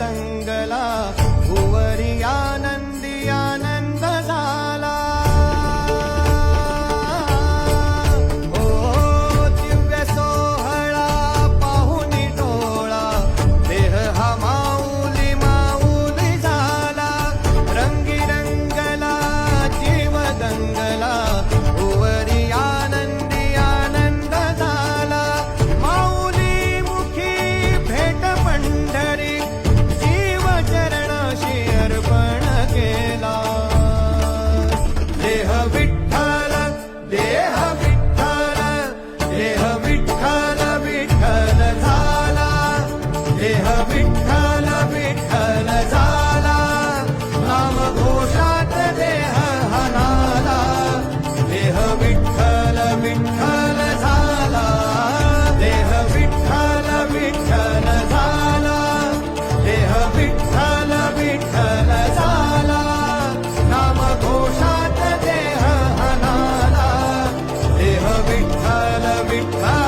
தங்களா विठ्ठल विठ्ठल झाला नाम घोषात देह हनाला. देह विठ्ठल विठ्ठल झाला देह विठ्ठल विठ्ठल झाला देह विठ्ठल विठ्ठल झाला नाम देह हनाला. देह विठ्ठल विठ्ठल